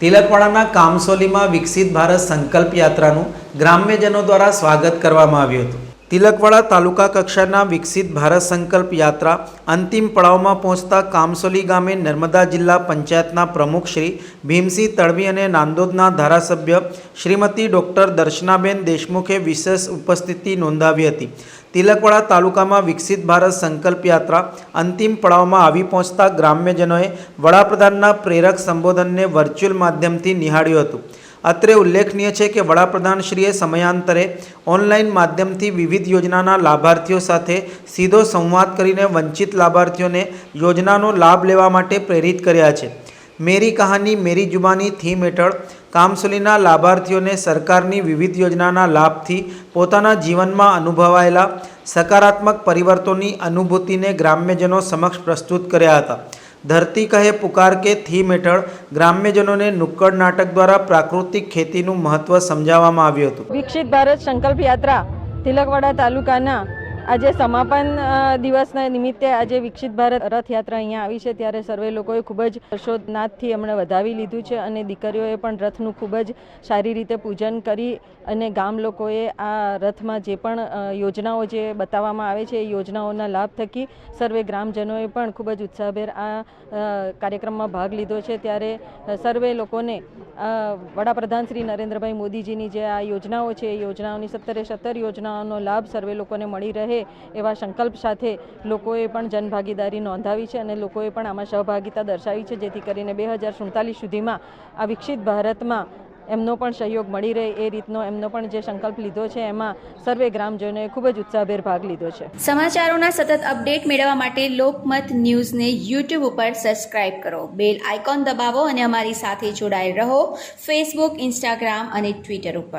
તિલકવાડાના કામસોલીમાં વિકસિત ભારત સંકલ્પ યાત્રાનું ગ્રામ્યજનો દ્વારા સ્વાગત કરવામાં આવ્યું હતું. તિલકવાડા તાલુકા કક્ષાના વિકસિત ભારત સંકલ્પ યાત્રા અંતિમ પડાવમાં પહોંચતા કામસોલી ગામે નર્મદા જિલ્લા પંચાયતના પ્રમુખ શ્રી ભીમસિંહ તડવી અને નાંદોદના ધારાસભ્ય શ્રીમતી ડૉક્ટર દર્શનાબેન દેશમુખે વિશેષ ઉપસ્થિતિ નોંધાવી હતી. તિલકવાડા તાલુકામાં વિકસિત ભારત સંકલ્પ યાત્રા અંતિમ પડાવમાં આવી પહોંચતા ગ્રામ્યજનોએ વડાપ્રધાનના પ્રેરક સંબોધનને વર્ચ્યુઅલ માધ્યમથી નિહાળ્યું હતું. અત્રે ઉલ્લેખનીય છે કે વડાપ્રધાનશ્રીએ સમયાંતરે ઓનલાઈન માધ્યમથી વિવિધ યોજનાના લાભાર્થીઓ સાથે સીધો સંવાદ કરીને વંચિત લાભાર્થીઓને યોજનાનો લાભ લેવા માટે પ્રેરિત કર્યા છે. મેરી કહાની, મેરી જુબાની થીમ હેઠળ કામસુલીના લાભાર્થીઓને સરકારની વિવિધ યોજનાના લાભથી પોતાના જીવનમાં અનુભવાયેલા સકારાત્મક પરિવર્તનની અનુભૂતિને ગ્રામ્યજનો સમક્ષ પ્રસ્તુત કર્યા હતા. ધરતી કહે પુકાર કે થીમ હેઠળ ગ્રામ્યજનોને નુક્કડ નાટક દ્વારા પ્રાકૃતિક ખેતીનું મહત્ત્વ સમજાવવામાં આવ્યું હતું. વિકસિત ભારત સંકલ્પ યાત્રા, તિલકવાડા તાલુકાના આજે સમાપન દિવસના નિમિત્તે આજે વિકસિત ભારત રથયાત્રા અહીંયા આવી છે. ત્યારે સર્વે લોકોએ ખૂબ જ હર્ષોનાથથી એમણે વધાવી લીધું છે અને દીકરીઓએ પણ રથનું ખૂબ જ સારી રીતે પૂજન કરી અને ગામ લોકોએ આ રથમાં જે પણ યોજનાઓ જે બતાવવામાં આવે છે એ યોજનાઓના લાભ થકી સર્વે ગ્રામજનોએ પણ ખૂબ જ ઉત્સાહભેર આ કાર્યક્રમમાં ભાગ લીધો છે. ત્યારે સર્વે લોકોને વડાપ્રધાન શ્રી નરેન્દ્રભાઈ મોદીજીની જે આ યોજનાઓ છે, એ યોજનાઓની સત્તરે સત્તર યોજનાઓનો લાભ સર્વે લોકોને મળી એવા સંકલ્પ સાથે લોકોએ પણ જનભાગીદારી નોંધાવી છે અને લોકોએ પણ આમાં સહભાગિતા દર્શાવી છે, જેથી કરીને બે હજાર સુડતાલીસ સુધીમાં આ વિકસિત ભારતમાં એમનો પણ સહયોગ મળી રહે એ રીતનો એમનો પણ જે સંકલ્પ લીધો છે, એમાં સર્વે ગ્રામજનોએ ખૂબ જ ઉત્સાહભેર ભાગ લીધો છે. સમાચારોના સતત અપડેટ મેળવવા માટે લોકમત ન્યૂઝને યુટ્યુબ ઉપર સબસ્ક્રાઇબ કરો. બેલ આઇકોન દબાવો અને અમારી સાથે જોડાયેલ રહો ફેસબુક, ઇન્સ્ટાગ્રામ અને ટ્વિટર ઉપર.